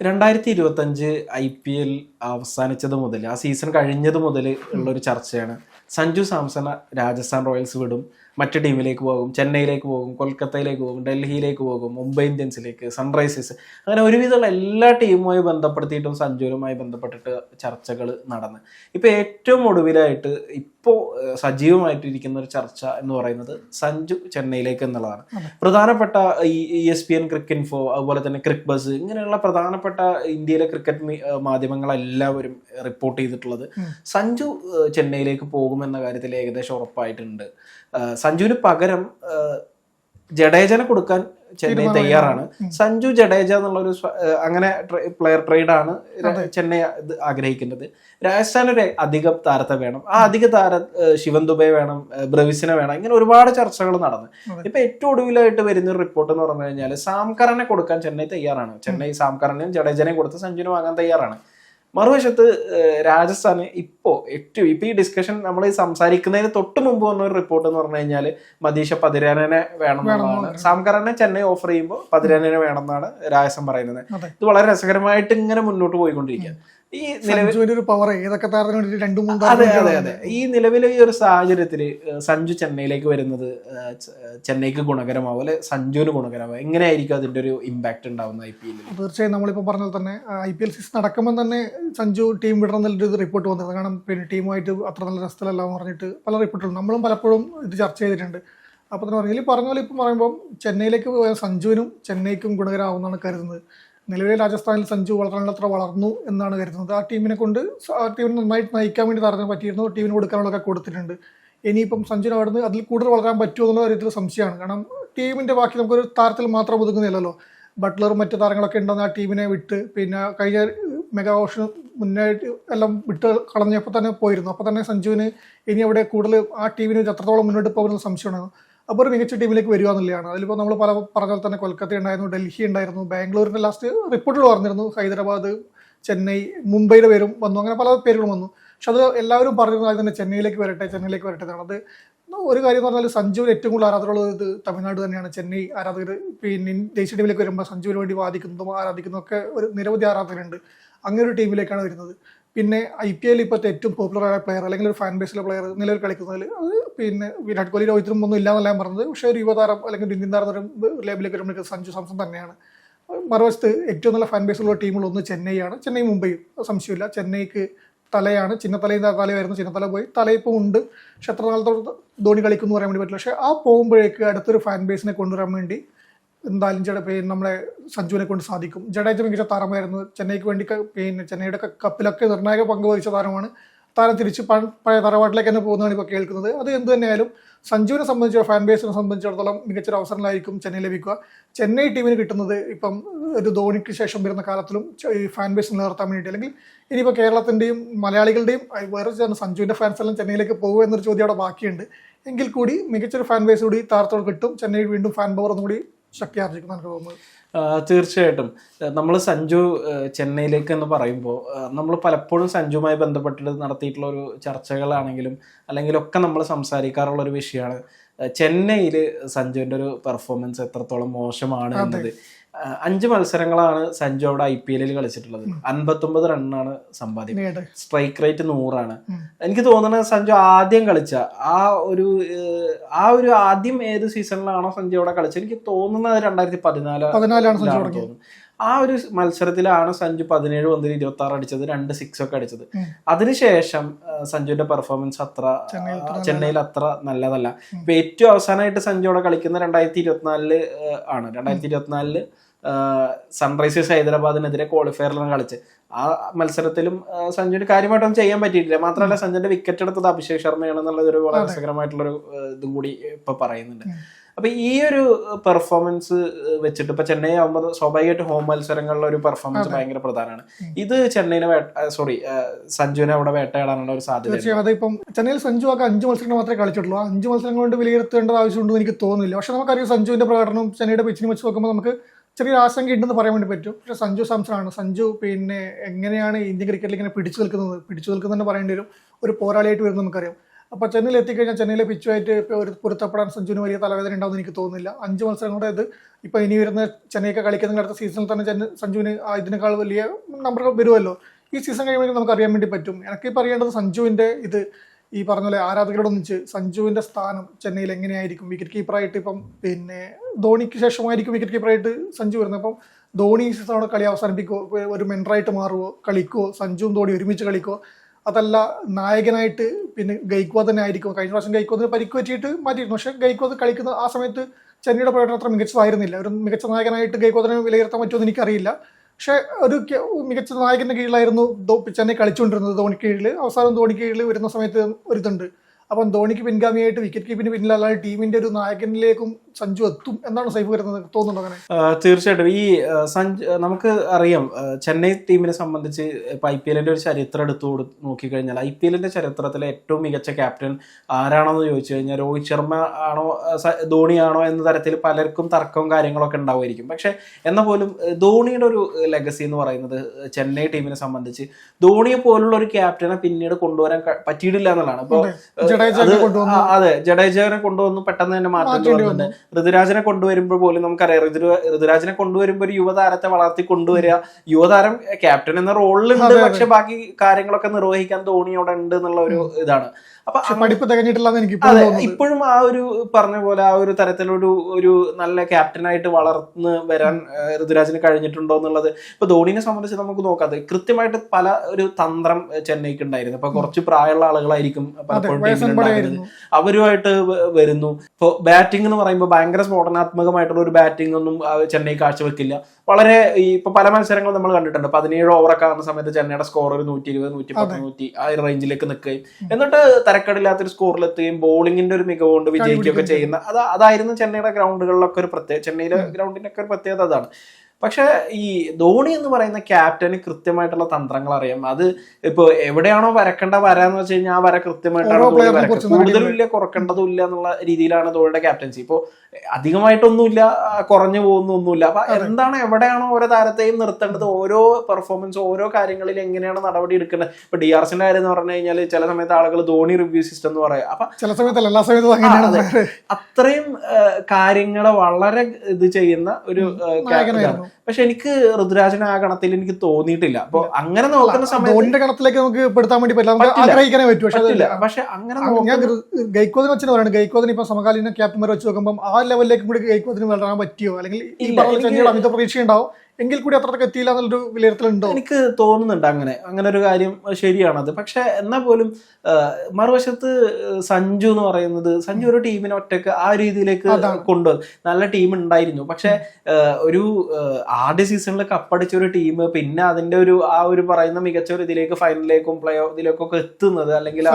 രണ്ടായിരത്തി ഇരുപത്തഞ്ച് I P L അവസാനിച്ചത് മുതൽ ആ സീസൺ കഴിഞ്ഞത് മുതൽ ഉള്ള ഒരു ചർച്ചയാണ്. സഞ്ജു സാംസൺ രാജസ്ഥാൻ റോയൽസ് വിടും മറ്റു ടീമിലേക്ക് പോകും ചെന്നൈയിലേക്ക് പോകും കൊൽക്കത്തയിലേക്ക് പോകും ഡൽഹിയിലേക്ക് പോകും മുംബൈ ഇന്ത്യൻസിലേക്ക് സൺറൈസേഴ്സ് അങ്ങനെ ഒരുവിധമുള്ള എല്ലാ ടീമുമായി ബന്ധപ്പെടുത്തിയിട്ടും സഞ്ജുവിനുമായി ബന്ധപ്പെട്ടിട്ട് ചർച്ചകൾ നടന്ന്. ഇപ്പൊ ഏറ്റവും ഒടുവിലായിട്ട് ഇപ്പോൾ സജീവമായിട്ടിരിക്കുന്ന ഒരു ചർച്ച എന്ന് പറയുന്നത് സഞ്ജു ചെന്നൈയിലേക്ക് എന്നുള്ളതാണ്. പ്രധാനപ്പെട്ട ഈ E S P N Cricinfo അതുപോലെ തന്നെ ക്രിക്ക് ബസ് ഇങ്ങനെയുള്ള പ്രധാനപ്പെട്ട ഇന്ത്യയിലെ ക്രിക്കറ്റ് മാധ്യമങ്ങൾ എല്ലാവരും മാധ്യമങ്ങളെല്ലാവരും റിപ്പോർട്ട് ചെയ്തിട്ടുള്ളത് സഞ്ജു ചെന്നൈയിലേക്ക് പോകുമെന്ന കാര്യത്തിൽ ഏകദേശം ഉറപ്പായിട്ടുണ്ട്. സഞ്ജുവിന് പകരം ജഡേജനെ കൊടുക്കാൻ ചെന്നൈ തയ്യാറാണ്. സഞ്ജു ജഡേജ എന്നുള്ള ഒരു അങ്ങനെ പ്ലെയർ ട്രേഡ് ആണ് ചെന്നൈ ആഗ്രഹിക്കുന്നത്. രാജസ്ഥാൻ ഒരു അധിക താരത്തെ വേണം. ആ അധിക താര ശിവൻ ദുബൈ വേണം ബ്രവിസിനെ വേണം. ഇങ്ങനെ ഒരുപാട് ചർച്ചകൾ നടന്നു. ഇപ്പൊ ഏറ്റവും ഒടുവിലായിട്ട് വരുന്ന ഒരു റിപ്പോർട്ട് എന്ന് പറഞ്ഞു കഴിഞ്ഞാൽ സാംകറിനെ കൊടുക്കാൻ ചെന്നൈ തയ്യാറാണ്. ചെന്നൈ സാംകറിനെയും ജഡേജനെയും കൊടുത്ത് സഞ്ജുവിന് വാങ്ങാൻ തയ്യാറാണ്. മറുവശത്ത് രാജസ്ഥാന് ഇപ്പോ ഏറ്റവും ഇപ്പൊ ഈ ഡിസ്കഷൻ നമ്മൾ സംസാരിക്കുന്നതിന് തൊട്ട് മുമ്പ് വന്ന ഒരു റിപ്പോർട്ട് എന്ന് പറഞ്ഞു കഴിഞ്ഞാൽ മദീഷ പതിരാനനെ വേണം എന്നുള്ളതാണ് സാംകറിനെ ചെന്നൈ ഓഫർ ചെയ്യുമ്പോൾ പതിരാനനെ വേണം എന്നാണ് രാജസ്ഥാൻ പറയുന്നത്. ഇത് വളരെ രസകരമായിട്ട് ഇങ്ങനെ മുന്നോട്ട് പോയിക്കൊണ്ടിരിക്കുക ഈ നിലവിൽ ഒരു പവർ ഏതൊക്കെ അതെ അതെ അതെ. ഈ നിലവിലെ ഈ ഒരു സാഹചര്യത്തിൽ സഞ്ജു ചെന്നൈയിലേക്ക് വരുന്നത് ചെന്നൈക്ക് ഗുണകരമാവും അല്ലെ സഞ്ജുവിന് ഗുണകരമാവും? എങ്ങനെയായിരിക്കും അതിന്റെ ഒരു ഇമ്പാക്ട് ഉണ്ടാവുന്ന ഐ പി എല്ലിൽ തീർച്ചയായും നമ്മളിപ്പോൾ പറഞ്ഞ പോലെ തന്നെ ഐ പി എൽ സീസൺ നടക്കുമ്പോൾ തന്നെ സഞ്ജു ടീം വിടണം എന്നുള്ളൊരു റിപ്പോർട്ട് വന്നത്. കാരണം പിന്നെ ടീമുമായിട്ട് അത്ര നല്ല രസത്തിലല്ല എന്ന് പറഞ്ഞിട്ട് പല റിപ്പോർട്ടുകളും നമ്മളും പലപ്പോഴും ഇത് ചർച്ച ചെയ്തിട്ടുണ്ട്. അപ്പോൾ തന്നെ പറഞ്ഞാൽ പറഞ്ഞ പോലെ ഇപ്പം പറയുമ്പോൾ ചെന്നൈയിലേക്ക് പോയ സഞ്ജുവിനും ചെന്നൈക്കും ഗുണകരമാവുമെന്നാണ് കരുതുന്നത്. നിലവിലെ രാജസ്ഥാനിൽ സഞ്ജു വളരാനുള്ളത്ര വളർന്നു എന്നാണ് കരുതുന്നത്. ആ ടീമിനെ കൊണ്ട് ആ ടീമിനെ നന്നായിട്ട് നയിക്കാൻ വേണ്ടി താരത്തിന് പറ്റിയിരുന്നു. ടീമിന് കൊടുക്കാനുള്ളതൊക്കെ കൊടുത്തിട്ടുണ്ട്. ഇനിയിപ്പം സഞ്ജുവിന് അവിടുന്ന് അതിൽ കൂടുതൽ വളരാൻ പറ്റുമോ എന്നുള്ള കാര്യത്തിൽ സംശയമാണ്. കാരണം ടീമിന്റെ ബാക്കി നമുക്കൊരു താരത്തിൽ മാത്രം ഒതുങ്ങുന്നില്ലല്ലോ. ബട്ട്ലറും മറ്റു താരങ്ങളൊക്കെ ഉണ്ടെന്ന് ആ ടീമിനെ വിട്ട് പിന്നെ കഴിഞ്ഞ മെഗാ ഓപ്ഷൻ മുന്നായിട്ട് എല്ലാം വിട്ട് കളഞ്ഞപ്പോൾ തന്നെ പോയിരുന്നു. അപ്പോൾ തന്നെ സഞ്ജുവിന് ഇനി അവിടെ കൂടുതൽ ആ ടീമിന് എത്രത്തോളം മുന്നോട്ട് പോകുന്ന സംശയമാണ്. അപ്പോൾ ഒരു മികച്ച ടീമിലേക്ക് വരിക എന്നുള്ളതാണ്. അതിലിപ്പോൾ നമ്മൾ പല പറഞ്ഞ തന്നെ കൊൽക്കത്ത ഉണ്ടായിരുന്നു ഡൽഹി ഉണ്ടായിരുന്നു ബാംഗ്ലൂരിന്റെ ലാസ്റ്റ് റിപ്പോർട്ടുകൾ പറഞ്ഞിരുന്നു ഹൈദരാബാദ് ചെന്നൈ മുംബൈയുടെ പേരും വന്നു അങ്ങനെ പല പേരുകളും വന്നു. പക്ഷെ അത് എല്ലാവരും പറഞ്ഞിരുന്നു അതിൽ തന്നെ ചെന്നൈയിലേക്ക് വരട്ടെ ചെന്നൈയിലേക്ക് വരട്ടെ എന്നാണ്. അത് ഒരു കാര്യം എന്ന് പറഞ്ഞാൽ സഞ്ജുവിന് ഏറ്റവും കൂടുതൽ ആരാധകരുള്ളത് ഇത് തമിഴ്നാട് തന്നെയാണ്. ചെന്നൈ ആരാധകർ പിന്നെ ദേശീയ ടീമിലേക്ക് വരുമ്പോൾ സഞ്ജുവിന് വേണ്ടി വാദിക്കുന്നതും ആരാധിക്കുന്നതും ഒക്കെ ഒരു നിരവധി ആരാധകരുണ്ട്. അങ്ങനെ ഒരു ടീമിലേക്കാണ് വരുന്നത്. പിന്നെ ഐ പി എല്ലിൽ ഇപ്പോഴത്തെ ഏറ്റവും പോപ്പുലർ ആയ പ്ലെയർ അല്ലെങ്കിൽ ഒരു ഫാൻ ബേസിലെ പ്ലെയർ നിലവിൽ കളിക്കുന്നതിൽ അത് പിന്നെ വിരാട് കോഹ്ലി രോഹിത്തിനും ഒന്നും ഇല്ലാന്നല്ല ഞാൻ പറഞ്ഞത്. പക്ഷേ ഒരു യുവതാരം അല്ലെങ്കിൽ ഒരു ഇന്ത്യൻ താരം ലേബിലേക്ക് വരുമ്പോഴേക്ക് സഞ്ജു സാംസൺ തന്നെയാണ്. മറുവശത്ത് ഏറ്റവും നല്ല ഫാൻ ബേസുള്ള ടീമുകളൊന്ന് ചെന്നൈയാണ്. ചെന്നൈ മുംബൈയും സംശയമില്ല. ചെന്നൈക്ക് തലയാണ്. ചിന്നത്തലയും തലയായിരുന്നു. ചിന്നത്തല പോയി. തല ഉണ്ട്. പക്ഷെ എത്ര നാളത്തോട് ധോണി കളിക്കുന്നു പറയാൻ വേണ്ടി പറ്റില്ല. പക്ഷേ ആ പോകുമ്പോഴേക്ക് അടുത്തൊരു ഫാൻ ബേസിനെ കൊണ്ടുവരാൻ വേണ്ടി എന്തായാലും ജഡ പിന്നെ നമ്മളെ സഞ്ജുവിനെ കൊണ്ട് സാധിക്കും. ജഡേജ മികച്ച താരമായിരുന്നു. ചെന്നൈക്ക് വേണ്ടി പിന്നെ ചെന്നൈയുടെ കപ്പിലൊക്കെ നിർണായക പങ്ക് വഹിച്ച താരമാണ്. താരം തിരിച്ച് പഴയ തറവാട്ടിലേക്ക് തന്നെ പോകുന്നതാണ് ഇപ്പോൾ കേൾക്കുന്നത്. അത് എന്ത് തന്നെയായാലും സഞ്ജുവിനെ സംബന്ധിച്ചോ ഫാൻ ബേസിനെ സംബന്ധിച്ചിടത്തോളം മികച്ചൊരു അവസരങ്ങളായിരിക്കും ചെന്നൈ ലഭിക്കുക. ചെന്നൈ ടീമിന് കിട്ടുന്നത് ഇപ്പം ഒരു ധോണിക്ക് ശേഷം വരുന്ന കാലത്തിലും ഈ ഫാൻ ബേസ് നിലനിർത്താൻ വേണ്ടിയിട്ട്. അല്ലെങ്കിൽ ഇനിയിപ്പോൾ കേരളത്തിന്റെയും മലയാളികളുടെയും വേറെ സഞ്ജുവിന്റെ ഫാൻസ് എല്ലാം ചെന്നൈയിലേക്ക് പോകുമോ എന്നൊരു ചോദ്യം അവിടെ ബാക്കിയുണ്ട്. എങ്കിൽ കൂടി മികച്ചൊരു ഫാൻ ബേസ് കൂടി താരത്തോട് കിട്ടും. ചെന്നൈ വീണ്ടും ഫാൻ പവർ ഒന്നും കൂടി എനിക്ക് തോന്നുന്നത് തീർച്ചയായിട്ടും. നമ്മൾ സഞ്ജു ചെന്നൈയിലേക്ക് എന്ന് പറയുമ്പോൾ നമ്മൾ പലപ്പോഴും സഞ്ജുവുമായി ബന്ധപ്പെട്ട് നടത്തിയിട്ടുള്ള ഒരു ചർച്ചകളാണെങ്കിലും അല്ലെങ്കിൽ ഒക്കെ നമ്മൾ സംസാരിക്കാറുള്ള ഒരു വിഷയമാണ്. ചെന്നൈയിൽ സഞ്ജുവിന്റെ ഒരു പെർഫോമൻസ് എത്രത്തോളം മോശമാണ് എന്നത്. അഞ്ച് മത്സരങ്ങളാണ് സഞ്ജു അവിടെ ഐ പി എല്ലിൽ കളിച്ചിട്ടുള്ളത്. അൻപത്തൊമ്പത് റണ്ണാണ് സമ്പാദ്യം. പിന്നീട് സ്ട്രൈക്ക് റേറ്റ് നൂറാണ്. എനിക്ക് തോന്നുന്നത് സഞ്ജു ആദ്യം കളിച്ച ആ ഒരു ആ ഒരു ആദ്യം ഏത് സീസണിലാണോ സഞ്ജു അവിടെ കളിച്ചത്? എനിക്ക് തോന്നുന്നത് രണ്ടായിരത്തി പതിനാല് പതിനാലാണ് സഞ്ജു ലാണ് തുടങ്ങിയത്. തോന്നുന്നു. ആ ഒരു മത്സരത്തിലാണ് സഞ്ജു പതിനേഴ് പന്തിൽ ഇരുപത്തി ആറ് അടിച്ചത് രണ്ട് സിക്സ് ഒക്കെ അടിച്ചത്. അതിനുശേഷം സഞ്ജുവിന്റെ പെർഫോമൻസ് അത്ര ചെന്നൈയിൽ ചെന്നൈയിൽ അത്ര നല്ലതല്ല. ഇപ്പൊ ഏറ്റവും അവസാനമായിട്ട് സഞ്ജു അവിടെ കളിക്കുന്ന രണ്ടായിരത്തി ഇരുപത്തിനാലിൽ ആണ്. രണ്ടായിരത്തി ഇരുപത്തിനാലിൽ സൺറൈസേഴ്സ് ഹൈദരാബാദിനെതിരെ ക്വാളിഫയറിലാണ് കളിച്ച് ആ മത്സരത്തിലും സഞ്ജുവിന് കാര്യമായിട്ടൊന്നും ചെയ്യാൻ പറ്റിയിട്ടില്ല. മാത്രമല്ല സഞ്ജുവിന്റെ വിക്കറ്റ് എടുത്തത് അഭിഷേക് ശർമ്മയാണെന്നുള്ളത് ഒരു വളരെ രസകരമായിട്ടുള്ളൊരു ഒരു ഇതും കൂടി ഇപ്പൊ പറയുന്നുണ്ട്. അപ്പൊ ഈ ഒരു പെർഫോമൻസ് വെച്ചിട്ട് ഇപ്പൊ ചെന്നൈ ആകുമ്പോൾ സ്വാഭാവികമായിട്ട് ഹോം മത്സരങ്ങളിലെ ഒരു പെർഫോമൻസ് ഭയങ്കര പ്രധാനമാണ്. ഇത് ചെന്നൈനെ സോറി സഞ്ജുവിനെ അവിടെ വേട്ടയാടാനുള്ള ഒരു സാധ്യത തീർച്ചയായും. അതിപ്പം ചെന്നൈയിൽ സഞ്ജു ഒക്കെ അഞ്ച് മത്സരങ്ങൾ മാത്രമേ കളിച്ചിട്ടുള്ളൂ. അഞ്ച് മത്സരങ്ങൾ കൊണ്ട് വിലയിരുത്തേണ്ട ആവശ്യമുണ്ടെന്ന് എനിക്ക് തോന്നുന്നില്ല. പക്ഷെ നമുക്കറിയാം സഞ്ജുവിന്റെ പ്രകടനം ചെന്നൈയുടെ പിച്ചിനെ വെച്ച് നോക്കുമ്പോൾ നമുക്ക് ചെറിയ ആശങ്ക ഉണ്ടെന്ന് പറയാൻ വേണ്ടി പറ്റും. പക്ഷേ സഞ്ജു സാംസൺ ആണ് സഞ്ജു പിന്നെ എങ്ങനെയാണ് ഇന്ത്യൻ ക്രിക്കറ്റിൽ ഇങ്ങനെ പിടിച്ചു നിൽക്കുന്നത്? പിടിച്ചു നിൽക്കുന്നതെന്ന് പറയേണ്ടി വരും. ഒരു പോരാളിയായിട്ട് വരുന്നത് നമുക്കറിയാം. അപ്പോൾ ചെന്നൈയിൽ എത്തിക്കഴിഞ്ഞാൽ ചെന്നൈയിലെ പിച്ചുമായിട്ട് പൊരുത്തപ്പെടാൻ സഞ്ജുവിന് വലിയ തലവേദന ഉണ്ടാവുമെന്ന് എനിക്ക് തോന്നുന്നില്ല. അഞ്ച് മത്സരം കൂടെ ഇത് ഇപ്പോൾ ഇനി വരുന്ന ചെന്നൈയൊക്കെ കളിക്കുന്ന അടുത്ത സീസണിൽ തന്നെ സഞ്ജുവിന് ഇതിനേക്കാൾ വലിയ നമ്പറുകൾ വരുമല്ലോ. ഈ സീസൺ കഴിയുമ്പോൾ നമുക്ക് അറിയാൻ വേണ്ടി പറ്റും. എനിക്ക് പറയേണ്ടത് സഞ്ജുവിന്റെ ഇത് ഈ പറഞ്ഞ പോലെ ആരാധകരോടൊന്നിച്ച് സഞ്ജുവിന്റെ സ്ഥാനം ചെന്നൈയിൽ എങ്ങനെയായിരിക്കും വിക്കറ്റ് കീപ്പറായിട്ട് ഇപ്പം പിന്നെ ധോണിക്ക് ശേഷമായിരിക്കും വിക്കറ്റ് കീപ്പറായിട്ട് സഞ്ജു വരുന്നത്? അപ്പം ധോണി സീസണോടെ കളി അവസാനിപ്പിക്കുമോ ഒരു മെൻഡറായിട്ട് മാറുമോ കളിക്കുമോ സഞ്ജുവും ധോണി ഒരുമിച്ച് കളിക്കുമോ അതല്ല നായകനായിട്ട് പിന്നെ ഗൈക്വാദ് തന്നെ ആയിരിക്കും കഴിഞ്ഞ പ്രാവശ്യം ഗൈക്വാദിന് പരിക്ക് പറ്റിയിട്ട് മാറ്റിയിരുന്നു. പക്ഷെ ഗൈക്വാദ് കളിക്കുന്ന ആ സമയത്ത് ചെന്നൈയുടെ പ്രകടനം അത്ര മികച്ചതായിരുന്നില്ല. ഒരു മികച്ച നായകനായിട്ട് ഗൈക്വാദിനെ വിലയിരുത്താൻ പറ്റുമെന്ന് എനിക്കറിയില്ല. പക്ഷേ ഒരു മികച്ച നായകന്റെ കീഴിലായിരുന്നു ചെന്നൈ കളിച്ചുകൊണ്ടിരുന്നത് ധോണി കീഴിൽ അവസാനം ധോണി കീഴിൽ വരുന്ന സമയത്ത് ഒരിതുണ്ട് അപ്പം ധോണിക്ക് പിൻഗാമിയായിട്ട് വിക്കറ്റ് കീപ്പിന് പിന്നിലല്ലാതെ ടീമിന്റെ ഒരു നായകനിലേക്കും സഞ്ജു എത്തും എന്നാണ് സൈഫ് കരുതുന്നത് തോന്നുന്നുണ്ടോ അങ്ങനെ? തീർച്ചയായിട്ടും. ഈ സഞ്ജു നമുക്ക് അറിയാം ചെന്നൈ ടീമിനെ സംബന്ധിച്ച് ഇപ്പൊ ഐ പി എല്ലിന്റെ ഒരു ചരിത്രം എടുത്തു നോക്കിക്കഴിഞ്ഞാൽ ഐ പി എല്ലിന്റെ ചരിത്രത്തിലെ ഏറ്റവും മികച്ച ക്യാപ്റ്റൻ ആരാണെന്ന് ചോദിച്ചു കഴിഞ്ഞാൽ രോഹിത് ശർമ്മ ആണോ ധോണിയാണോ എന്ന തരത്തിൽ പലർക്കും തർക്കവും കാര്യങ്ങളൊക്കെ ഉണ്ടാവുമായിരിക്കും. പക്ഷെ എന്നാൽ പോലും ധോണിയുടെ ഒരു ലെഗസി എന്ന് പറയുന്നത് ചെന്നൈ ടീമിനെ സംബന്ധിച്ച് ധോണിയെ പോലുള്ള ഒരു ക്യാപ്റ്റനെ പിന്നീട് കൊണ്ടുവരാൻ പറ്റിയിട്ടില്ല എന്നുള്ളതാണ്. അപ്പൊ അതെ. ജഡേജയെ കൊണ്ടുവന്നു. പെട്ടെന്ന് തന്നെ മാറ്റേണ്ടി ഋതുരാജിനെ കൊണ്ടുവരുമ്പോൾ പോലും നമുക്കറിയാം ഋതു ഋതുരാജിനെ കൊണ്ടുവരുമ്പോൾ ഒരു യുവതാരത്തെ വളർത്തി കൊണ്ടുവരിക. യുവതാരം ക്യാപ്റ്റൻ എന്ന റോളിലുണ്ട്. പക്ഷെ ബാക്കി കാര്യങ്ങളൊക്കെ നിർവഹിക്കാൻ ധോണി അവിടെ ഉണ്ട് എന്നുള്ള ഒരു ഇതാണ്. അപ്പൊ പഠിപ്പ് തികഞ്ഞിട്ടില്ല എനിക്ക് ഇപ്പോഴും ആ ഒരു പറഞ്ഞ പോലെ ആ ഒരു തരത്തിലൊരു ഒരു നല്ല ക്യാപ്റ്റനായിട്ട് വളർന്ന് വരാൻ ഋതുരാജിന് കഴിഞ്ഞിട്ടുണ്ടോ എന്നുള്ളത് ഇപ്പൊ ധോണിനെ സംബന്ധിച്ച് നമുക്ക് നോക്കാതെ കൃത്യമായിട്ട് പല ഒരു തന്ത്രം ചെന്നൈക്ക് ഉണ്ടായിരുന്നു ഇപ്പൊ കുറച്ച് പ്രായമുള്ള ആളുകളായിരിക്കും പലപ്പോഴും അവരുമായിട്ട് വരുന്നു. ഇപ്പോൾ ബാറ്റിംഗ് എന്ന് പറയുമ്പോൾ ഭയങ്കര സ്ഫോടനാത്മകമായിട്ടുള്ള ഒരു ബാറ്റിംഗ് ഒന്നും ചെന്നൈ കാഴ്ചവെക്കില്ല. വളരെ ഈ ഇപ്പൊ പല മത്സരങ്ങളും നമ്മൾ കണ്ടിട്ടുണ്ട്. പതിനേഴ് ഓവറൊക്കെ ആകുന്ന സമയത്ത് ചെന്നൈയുടെ സ്കോർ ഒരു നൂറ്റി ഇരുപത് നൂറ്റി പത്ത് നൂറ്റി ആ ഒരു റേഞ്ചിലേക്ക് നിൽക്കുകയും. എന്നിട്ട് തരക്കടില്ലാത്തൊരു സ്കോറിലെത്തുകയും ബോളിങ്ങിന്റെ ഒരു മികവ് കൊണ്ട് വിജയിക്കുകയൊക്കെ ചെയ്യുന്ന അത് അതായിരുന്നു ചെന്നൈയുടെ ഗ്രൗണ്ടുകളിലൊക്കെ ഒരു പ്രത്യേക ചെന്നൈയിലെ ഗ്രൗണ്ടിന്റെ ഒക്കെ ഒരു പ്രത്യേകത അതാണ്. പക്ഷെ ഈ ധോണി എന്ന് പറയുന്ന ക്യാപ്റ്റന് കൃത്യമായിട്ടുള്ള തന്ത്രങ്ങൾ അറിയാം. അത് ഇപ്പൊ എവിടെയാണോ വരക്കേണ്ട വരാന്ന് വെച്ച് കഴിഞ്ഞാൽ ആ വര കൃത്യമായിട്ടാണ് ധോണി കുറക്കേണ്ടതും ഇല്ല എന്നുള്ള രീതിയിലാണ് ധോണിയുടെ ക്യാപ്റ്റൻസി. ഇപ്പോ അധികമായിട്ടൊന്നുമില്ല കുറഞ്ഞു കുറഞ്ഞു പോകുന്നൊന്നുമില്ല. അപ്പൊ എന്താണ് എവിടെയാണോ ഓരോ താരത്തെയും നിർത്തേണ്ടത്? ഓരോ പെർഫോമൻസ് ഓരോ കാര്യങ്ങളിൽ എങ്ങനെയാണ് നടപടി എടുക്കേണ്ടത്? ഇപ്പൊ ഡി ആർ സിന്റെ കാര്യം എന്ന് പറഞ്ഞു കഴിഞ്ഞാൽ ചില സമയത്ത് ആളുകൾ ധോണി റിവ്യൂ സിസ്റ്റം എന്ന് പറയാം. അപ്പൊ ചില സമയത്തല്ല എല്ലാ സമയത്തും അത്രയും കാര്യങ്ങളെ വളരെ ഇത് ചെയ്യുന്ന ഒരു. പക്ഷെ എനിക്ക് ഋതുരാജന് ആ ഗണത്തിൽ എനിക്ക് തോന്നിയിട്ടില്ല. അപ്പൊ അങ്ങനെ നോക്കുന്ന സമയത്ത് ഗണത്തിലേക്ക് നമുക്ക് പെടുത്താൻ വേണ്ടി പറ്റില്ല. പറ്റൂ പക്ഷെ അങ്ങനെ അങ്ങ് ഞാൻ ഗൈക്കോദിനെ വെച്ചാൽ പറയുന്നത് ഗൈക്കോദിന് ഇപ്പൊ സമകാലീന ക്യാപ്റ്റന്മാർ വെച്ച് നോക്കുമ്പോൾ ആ ലെവലിലേക്ക് കൂടി ഗൈക്കോദിന് വളരാൻ പറ്റിയോ? അല്ലെങ്കിൽ ഈ പറഞ്ഞ അമിത പ്രതീക്ഷ ഉണ്ടാവും എങ്കിൽ കൂടി അത്രത്തൊക്കെ എത്തിയില്ല എന്നുള്ളൊരു വിലയിരുത്തലുണ്ടോ? എനിക്ക് തോന്നുന്നുണ്ട് അങ്ങനെ. അങ്ങനെ ഒരു കാര്യം ശരിയാണത്. പക്ഷെ എന്നാൽ പോലും മറുവശത്ത് സഞ്ജു എന്ന് പറയുന്നത് സഞ്ജു ഒരു ടീമിനെ ഒറ്റയ്ക്ക് ആ രീതിയിലേക്ക്. കൊണ്ടുവന്നു. നല്ല ടീം ഉണ്ടായിരുന്നു. പക്ഷെ ഒരു ആദ്യ സീസണിൽ കപ്പടിച്ച ഒരു ടീം പിന്നെ അതിന്റെ ഒരു ആ ഒരു പറയുന്ന മികച്ച ഒരു ഇതിലേക്ക് ഫൈനലിലേക്കും പ്ലേ ഓഫ് ഇതിലേക്കൊക്കെ എത്തുന്നത് അല്ലെങ്കിൽ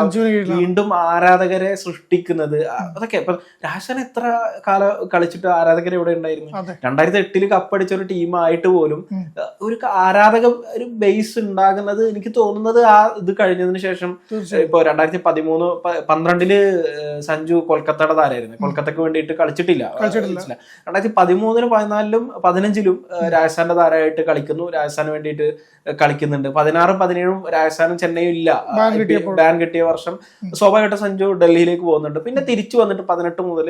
വീണ്ടും ആരാധകരെ സൃഷ്ടിക്കുന്നത് അതൊക്കെ ഇപ്പൊ രാജസ്ഥാൻ എത്ര കാലം കളിച്ചിട്ട് ആരാധകർ ഇവിടെ ഉണ്ടായിരുന്നു? രണ്ടായിരത്തി എട്ടിൽ കപ്പടിച്ച ഒരു ടീമായിട്ട് പോലും ഒരു ആരാധക ഒരു ബേസ് ഉണ്ടാകുന്നത് എനിക്ക് തോന്നുന്നത് ആ ഇത് കഴിഞ്ഞതിന് ശേഷം ഇപ്പൊ രണ്ടായിരത്തി പതിമൂന്ന് പന്ത്രണ്ടിൽ സഞ്ജു കൊൽക്കത്തയുടെ താരമായിരുന്നു കൊൽക്കത്തക്ക് വേണ്ടിയിട്ട് കളിച്ചിട്ടില്ല? രണ്ടായിരത്തി പതിമൂന്നിന് പതിനാലിലും പതിനഞ്ചിലും രാജസ്ഥാന്റെ താരമായിട്ട് കളിക്കുന്നു. രാജസ്ഥാന് വേണ്ടിയിട്ട് കളിക്കുന്നുണ്ട്. പതിനാറും പതിനേഴും രാജസ്ഥാനും ചെന്നൈയും ഇല്ല. ബാൻ കിട്ടിയ വർഷം. സ്വാഭാവികമായിട്ടും സഞ്ജു ഡൽഹിയിലേക്ക് പോകുന്നുണ്ട്. പിന്നെ തിരിച്ചു വന്നിട്ട് പതിനെട്ട് മുതൽ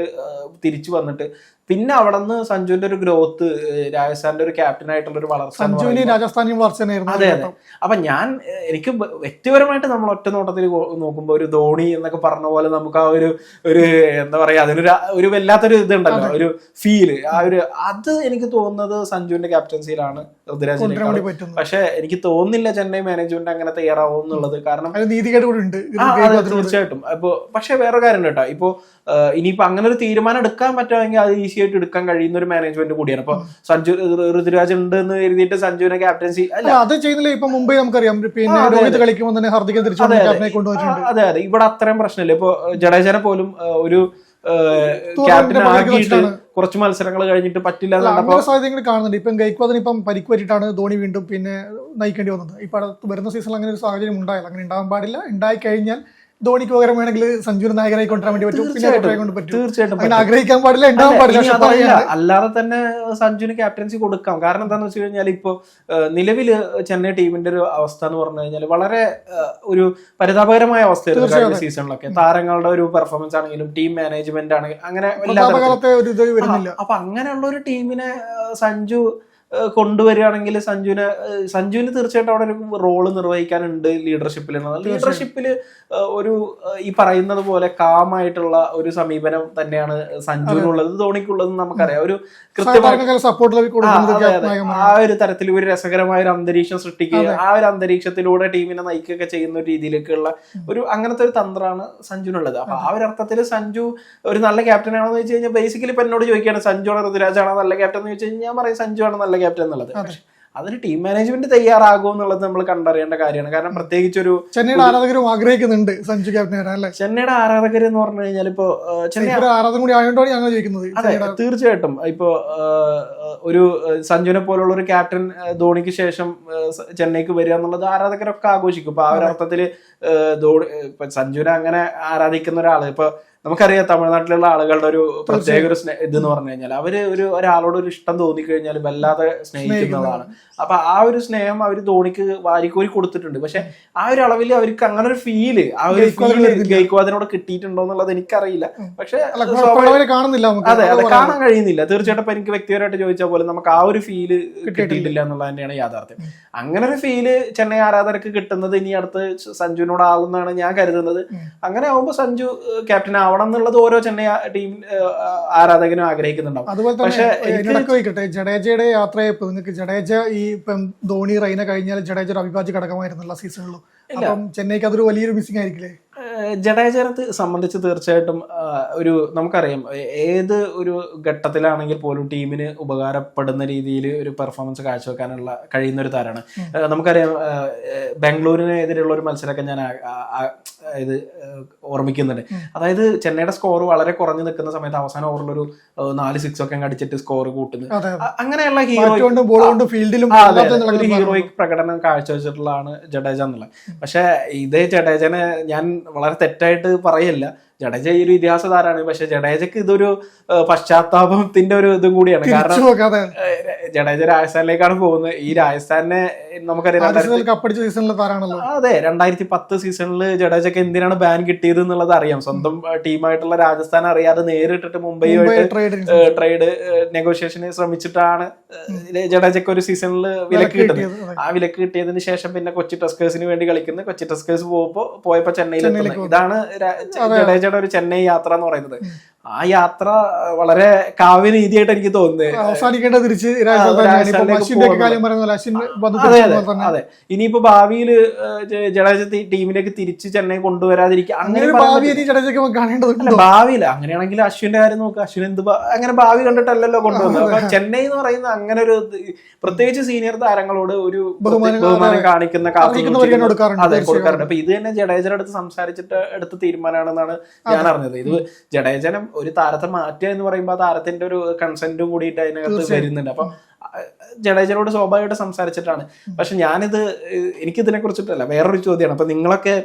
തിരിച്ചു വന്നിട്ട് പിന്നെ അവിടെ നിന്ന് സഞ്ജുവിന്റെ ഒരു ഗ്രോത്ത് രാജസ്ഥാന്റെ ഒരു ക്യാപ്റ്റൻ ആയിട്ടുള്ള ഒരു വളർച്ച സഞ്ജുവിന് രാജസ്ഥാനിയും വളർച്ച അതെ അതെ. അപ്പൊ ഞാൻ എനിക്ക് വ്യക്തിപരമായിട്ട് നമ്മൾ ഒറ്റ നോട്ടത്തിൽ നോക്കുമ്പോൾ ഒരു ധോണി എന്നൊക്കെ പറഞ്ഞ പോലെ നമുക്ക് ആ ഒരു ഒരു എന്താ പറയാ അതിനൊരു ഒരു വല്ലാത്തൊരു ഇതുണ്ടല്ലോ ഒരു ഫീൽ ആ ഒരു അത് എനിക്ക് തോന്നുന്നത് സഞ്ജുവിന്റെ ക്യാപ്റ്റൻസിയിലാണ് ഋതുരാജിനേക്കാൾ പക്ഷെ എനിക്ക് തോന്നുന്നില്ല ചെന്നൈ മാനേജ്മെന്റ് അങ്ങനെ തയ്യാറാവും എന്നുള്ളത് കാരണം. തീർച്ചയായിട്ടും. അപ്പൊ പക്ഷെ വേറെ കാര്യം കേട്ടോ. ഇപ്പോ ഇനിയിപ്പോ അങ്ങനെ ഒരു തീരുമാനം എടുക്കാൻ പറ്റുമെങ്കിൽ അത് ഈസി ആയിട്ട് എടുക്കാൻ കഴിയുന്ന ഒരു മാനേജ്മെന്റ് കൂടിയാണ്. അപ്പൊ സഞ്ജു ഋതുരാജ് ഉണ്ട് എന്ന് എഴുതിയിട്ട് സഞ്ജുവിനെ ക്യാപ്റ്റൻസി അല്ല. അത് ചെയ്യുന്നില്ല? ഇപ്പൊ മുംബൈ നമുക്കറിയാം. പിന്നെ രോഹിത് കളിക്കുമ്പോൾ തന്നെ തിരിച്ചു അതെ, അതെ. ഇവിടെ അത്രയും പ്രശ്നമില്ല. ഇപ്പൊ ജഡേജനെ പോലും ഒരു ക്യാപ്റ്റൻ പുറകിൽ ആക്കിയിട്ട് കുറച്ച് മത്സരങ്ങൾ കഴിഞ്ഞിട്ട് പറ്റില്ല സാധ്യതകൾ കാണുന്നുണ്ട്. ഇപ്പം ഗൈക്വാദിന് ഇപ്പം പരിക്ക് പറ്റിയിട്ടാണ് ധോണി വീണ്ടും പിന്നെ നയിക്കേണ്ടി വന്നത്. ഇപ്പൊ വരുന്ന സീസണിൽ അങ്ങനെ ഒരു സാഹചര്യം ഉണ്ടായില്ല അങ്ങനെ ഉണ്ടാകാൻ പാടില്ല. ഉണ്ടായി കഴിഞ്ഞാൽ ധോണിക്ക് പകരം വേണമെങ്കിൽ സഞ്ജുവിനെ നായകനായി കൊണ്ടുവരാൻ വേണ്ടി പറ്റും. തീർച്ചയായിട്ടും. ആഗ്രഹിക്കാൻ പാടില്ല. ഉണ്ടാവാൻ പാടില്ല. അല്ലാതെ തന്നെ സഞ്ജുവിന് ക്യാപ്റ്റൻസി കൊടുക്കാം. കാരണം എന്താന്ന് വെച്ച് കഴിഞ്ഞാൽ ഇപ്പോ നിലവിൽ ചെന്നൈ ടീമിന്റെ ഒരു അവസ്ഥ എന്ന് പറഞ്ഞു കഴിഞ്ഞാൽ വളരെ ഒരു പരിതാപകരമായ അവസ്ഥയായിരുന്നു കഴിഞ്ഞ. സീസണിലൊക്കെ താരങ്ങളുടെ ഒരു പെർഫോമൻസ് ആണെങ്കിലും ടീം മാനേജ്മെന്റ് ആണെങ്കിലും അങ്ങനെ അപ്പൊ അങ്ങനെയുള്ള ഒരു ടീമിനെ സഞ്ജു കൊണ്ടുവരികയാണെങ്കിൽ സഞ്ജുവിനെ സഞ്ജുവിന് തീർച്ചയായിട്ടും അവിടെ ഒരു റോൾ നിർവഹിക്കാനുണ്ട് ലീഡർഷിപ്പിൽ ലീഡർഷിപ്പിൽ ഒരു ഈ പറയുന്നത് പോലെ കാമായിട്ടുള്ള ഒരു സമീപനം തന്നെയാണ് സഞ്ജുവിനുള്ളത് ധോണിക്കുള്ളത് നമുക്കറിയാം. ഒരു കൃത്യമായി ആ, ഒരു തരത്തിൽ ഒരു രസകരമായ ഒരു അന്തരീക്ഷം സൃഷ്ടിക്കുക ആ ഒരു അന്തരീക്ഷത്തിലൂടെ ടീമിനെ നയിക്കുകയൊക്കെ ചെയ്യുന്ന ഒരു രീതിയിലേക്കുള്ള ഒരു അങ്ങനത്തെ ഒരു തന്ത്രമാണ് സഞ്ജുവിനുള്ളത്. അപ്പൊ ആ ഒരു അർത്ഥത്തിൽ സഞ്ജു ഒരു നല്ല ക്യാപ്റ്റൻ ആണോ എന്ന് വെച്ച് കഴിഞ്ഞാൽ ബേസിക്കലി ഇപ്പൊ എന്നോട് ചോദിക്കുകയാണ് സഞ്ജു ആണ് ഋതുരാജ് ആണോ നല്ല ക്യാപ്റ്റൻ എന്ന് ചോദിച്ചു കഴിഞ്ഞാൽ ഞാൻ പറയും സഞ്ജു ആണ് നല്ല ക്യാപ്റ്റൻ എന്നുള്ളത്. അതൊരു അതിന് ടീം മാനേജ്മെന്റ് തയ്യാറാകും എന്നുള്ളത് നമ്മൾ കണ്ടറിയേണ്ട കാര്യമാണ്. കാരണം പ്രത്യേകിച്ച് ഒരു ചെന്നൈയുടെ ആരാധകരും ആഗ്രഹിക്കുന്നുണ്ട് സഞ്ജു ക്യാപ്റ്റൻ അല്ലേ? ചെന്നൈയുടെ ആരാധകർ എന്ന് പറഞ്ഞു കഴിഞ്ഞാൽ ഇപ്പോ ചെന്നൈ കൂടി ആയതുകൊണ്ടാണ് ഞങ്ങൾ ചോദിക്കുന്നത് അതെ തീർച്ചയായിട്ടും. ഇപ്പോ ഒരു സഞ്ജുവിനെ പോലുള്ള ഒരു ക്യാപ്റ്റൻ ധോണിക്ക് ശേഷം ചെന്നൈക്ക് വരിക എന്നുള്ളത് ആരാധകരൊക്കെ ആഘോഷിക്കും. ഇപ്പൊ ആ ഒരു അർത്ഥത്തിൽ ധോണി സഞ്ജുവിനെ അങ്ങനെ ആരാധിക്കുന്ന ഒരാൾ. ഇപ്പൊ നമുക്കറിയാം തമിഴ്നാട്ടിലുള്ള ആളുകളുടെ ഒരു പ്രത്യേക ഒരു ഇത് എന്ന് പറഞ്ഞു കഴിഞ്ഞാൽ അവർ ഒരു ഒരാളോട് ഒരു ഇഷ്ടം തോന്നിക്കഴിഞ്ഞാൽ വല്ലാതെ സ്നേഹിക്കുന്നതാണ്. അപ്പൊ ആ ഒരു സ്നേഹം അവർ ധോണിക്ക് വാരിക്കോരി കൊടുത്തിട്ടുണ്ട്. പക്ഷെ ആ ഒരു അളവിൽ അവർക്ക് അങ്ങനെ ഒരു ഫീൽ ആ ഒരു ഫീൽ ഗൈക്വാദിനോട് കിട്ടിയിട്ടുണ്ടോ എന്നുള്ളത് എനിക്കറിയില്ല. പക്ഷെ അതെ അത് കാണാൻ കഴിയുന്നില്ല. തീർച്ചയായിട്ടും ഇപ്പൊ എനിക്ക് വ്യക്തിപരമായിട്ട് ചോദിച്ചാൽ പോലെ നമുക്ക് ആ ഒരു ഫീൽ കിട്ടിയിട്ടില്ല. എന്നുള്ളത് തന്നെയാണ് യാഥാർത്ഥ്യം. അങ്ങനെ ഒരു ഫീൽ ചെന്നൈ ആരാധകർക്ക് കിട്ടുന്നത് ഇനി അടുത്ത് സഞ്ജുവിനോട് ആവുമെന്നാണ് ഞാൻ കരുതുന്നത്. അങ്ങനെ ആവുമ്പോൾ സഞ്ജു ക്യാപ്റ്റൻ ആവണം എന്നുള്ളത് ഓരോ ചെന്നൈ ടീം ആരാധകനും ആഗ്രഹിക്കുന്നുണ്ടാവും. അതുപോലെ തന്നെ ജഡേജയുടെ യാത്രയപ്പോ നിങ്ങൾക്ക് ജഡേജ ഈ ഇപ്പം ധോണി റൈന കഴിഞ്ഞാൽ ജഡേജ ഒരു അവിഭാജ്യ ഘടകമായിരുന്നല്ല സീസണിലും അപ്പം ചെന്നൈക്ക് അതൊരു വലിയൊരു മിസ്സിംഗ് ആയിരിക്കില്ലേ? ജഡേജനെ സംബന്ധിച്ച് തീർച്ചയായിട്ടും ഒരു നമുക്കറിയാം ഏത് ഒരു ഘട്ടത്തിലാണെങ്കിൽ പോലും ടീമിന് ഉപകാരപ്പെടുന്ന രീതിയിൽ ഒരു പെർഫോമൻസ് കാഴ്ചവെക്കാനുള്ള കഴിയുന്ന ഒരു താരമാണ് നമുക്കറിയാം ബാംഗ്ലൂരിനെതിരെയുള്ള ഒരു മത്സരമൊക്കെ ഞാൻ ഇത് ഓർമ്മിക്കുന്നുണ്ട്. അതായത് ചെന്നൈയുടെ സ്കോർ വളരെ കുറഞ്ഞു നിൽക്കുന്ന സമയത്ത് അവസാന ഓവറിലൊരു നാല് സിക്സ് ഒക്കെ അടിച്ചിട്ട് സ്കോർ കൂട്ടുന്നു. അങ്ങനെയുള്ള ഹീറോ ഫീൽഡിലും. ഒരു ഹീറോയിക് പ്രകടനം കാഴ്ചവെച്ചിട്ടുള്ളതാണ് ജഡേജ എന്നുള്ളത്. പക്ഷെ ഇതേ ജഡേജനെ ഞാൻ വളരെ തെറ്റായിട്ട് പറയല്ല. ജഡേജ ഈ ഒരു ഇതിഹാസ താരാണ് പക്ഷെ ജഡേജക്ക് ഇതൊരു പശ്ചാത്താപത്തിന്റെ ഒരു ഇതും കൂടിയാണ്. കാരണം ജഡേജ രാജസ്ഥാനിലേക്കാണ് പോകുന്നത്. ഈ രാജസ്ഥാനെ നമുക്കറിയാം കപ്പടിച്ച സീസണിലെ താരാണല്ലോ അതെ രണ്ടായിരത്തി പത്ത് സീസണിൽ ജഡേജക്ക് എന്തിനാണ് ബാൻ കിട്ടിയത് എന്നുള്ളത് അറിയാം. സ്വന്തം ടീമായിട്ടുള്ള രാജസ്ഥാൻ അറിയാതെ നേരിട്ടിട്ട് മുംബൈ മുംബൈയുമായിട്ട് ട്രേഡ് നെഗോഷിയേഷന് ശ്രമിച്ചിട്ടാണ് ജഡേജക്ക് ഒരു സീസണിൽ വിലക്ക് കിട്ടുന്നത്. ആ വിലക്ക് കിട്ടിയതിന് ശേഷം പിന്നെ കൊച്ചി ടസ്കേഴ്സിന് വേണ്ടി കളിക്കുന്നത് കൊച്ചി ടസ്കേഴ്സ് പോകുമ്പോ പോയപ്പോ ചെന്നൈയിൽ ഇതാണ് ജഡേജയുടെ ഒരു ചെന്നൈ യാത്ര എന്ന് പറയുന്നത്. ആ യാത്ര വളരെ കാവ്യനീതിയായിട്ട് എനിക്ക് തോന്നുന്നത്. അവസാനിക്കേണ്ട തിരിച്ച് അതെ ഇനിയിപ്പോ ഭാവിയിൽ ജഡേജ ടീമിലേക്ക് തിരിച്ച് ചെന്നൈ കൊണ്ടുവരാതിരിക്കുക അങ്ങനെ ഭാവിയില്ല അങ്ങനെയാണെങ്കിൽ അശ്വിന്റെ കാര്യം നോക്കുക അശ്വിൻ എന്ത് അങ്ങനെ ഭാവി കണ്ടിട്ടല്ലല്ലോ കൊണ്ടുവന്നത്. ചെന്നൈ എന്ന് പറയുന്ന അങ്ങനെ ഒരു പ്രത്യേകിച്ച് സീനിയർ താരങ്ങളോട് ഒരു ബഹുമാനം- കാണിക്കുന്ന അതെ. കൊടുക്കാറുണ്ട്. അപ്പൊ ഇത് തന്നെ ജഡേജയുടെ അടുത്ത് സംസാരിച്ചിട്ട് എടുത്ത തീരുമാനമാണെന്നാണ് ഞാൻ അറിഞ്ഞത്. ഇത് ജഡേജനം ഒരു താരത്തെ മാറ്റുക എന്ന് പറയുമ്പോൾ ആ താരത്തിന്റെ ഒരു കൺസെന്റ് കൂടിയിട്ട് അതിനകത്ത് വരുന്നുണ്ട്. അപ്പൊ ജഡേജനോട് സ്വാഭാവികമായിട്ട് സംസാരിച്ചിട്ടാണ്. പക്ഷെ ഞാനിത് എനിക്ക് എനിക്കിതിനെ കുറിച്ചിട്ടല്ല വേറൊരു ചോദ്യമാണ്. അപ്പൊ നിങ്ങളൊക്കെ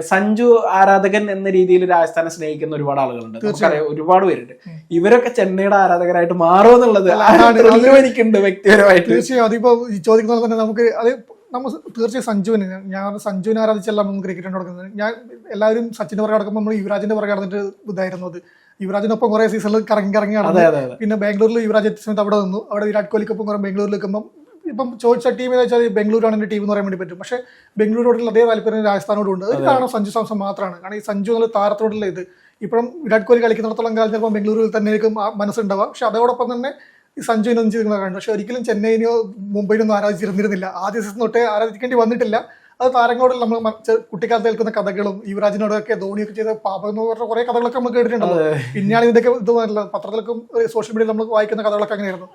സഞ്ജു ആരാധകൻ എന്ന രീതിയിൽ രാജസ്ഥാനെ സ്നേഹിക്കുന്ന ഒരുപാട് ആളുകളുണ്ട്. നമുക്കറിയാം ഒരുപാട് പേരുണ്ട്. ഇവരൊക്കെ ചെന്നൈയുടെ ആരാധകരായിട്ട് മാറുമെന്നുള്ളത് എന്നുള്ളത് എനിക്കുണ്ട് വ്യക്തിപരമായിട്ട്. തീർച്ചയായും. അതിപ്പോ ഈ ചോദിക്കുന്ന പോലെ തന്നെ നമുക്ക് അത് നമ്മൾ തീർച്ചയായും സഞ്ജുവിന് ഞാൻ- സഞ്ജുവിനെ ആരാധിച്ചല്ല നമുക്ക് ക്രിക്കറ്റ് നടക്കുന്നത്. ഞാൻ എല്ലാവരും സച്ചിന്റെ പുറകെ നടക്കുമ്പോൾ നമ്മൾ യുവരാജിന്റെ പുറകെ നടന്നിട്ട് ഇതായിരുന്നു അത്. യുവരാജിനൊപ്പം കുറെ സീസണിൽ കറങ്ങി കറങ്ങി അതെ നടന്നു. അതെ അതെ പിന്നെ ബാംഗ്ലൂരിൽ യുവരാജ് എത്തിയ സമയത്ത് അവിടെ നിന്നു. അവിടെ വിരാട് കോഹ്ലിക്കൊപ്പം കുറെ ബാംഗ്ലൂരിൽ നിൽക്കുമ്പോൾ ഇപ്പം ചോദിച്ച ടീം എന്ന് വെച്ചാൽ ബംഗളൂരാണ് എന്റെ ടീം എന്ന് പറയാൻ വേണ്ടി പറ്റും. പക്ഷേ ബംഗളൂരോടുള്ള അതേ താല്പര്യം രാജസ്ഥാനോടുണ്ട്. അത്. കാരണം സഞ്ജു സാംസൺ മാത്രമാണ് കാരണം ഈ സഞ്ജു എന്നുള്ള താരത്തോടുള്ള ഇത്. ഇപ്പം വിരാട് കോഹ്ലി കളിക്കുന്നിടത്തോളം കാലം ചിലപ്പോൾ ബംഗളൂരുവിൽ തന്നെ ആയിരിക്കും മനസ്സുണ്ടാവുക. പക്ഷെ അതോടൊപ്പം തന്നെ ഈ സഞ്ജുവിനൊന്നും ചെയ്തിരുന്ന കാണും പക്ഷെ ഒരിക്കലും ചെന്നൈനെയോ മുംബൈനൊന്നും ആരാധിച്ചിരുന്നിരുന്നില്ല. ആദ്യ സീസൺ തൊട്ടേ ആരാധിക്കേണ്ടി വന്നിട്ടില്ല. അത് താരങ്ങളോട് നമ്മൾ കുട്ടിക്കാലത്ത് കേൾക്കുന്ന കഥകളും യുവരാജിനോടൊക്കെ ധോണിയൊക്കെ ചെയ്ത പാപം എന്ന് പറഞ്ഞ കുറെ കഥകളൊക്കെ നമ്മൾ കേട്ടിട്ടുണ്ടല്ലോ. പിന്നെയാണ് ഇതൊക്കെ ഇത് പറഞ്ഞത് പത്രത്തിലൊക്കെ സോഷ്യൽ മീഡിയയിൽ നമ്മൾ വായിക്കുന്ന കഥകളൊക്കെ അങ്ങനെയായിരുന്നു.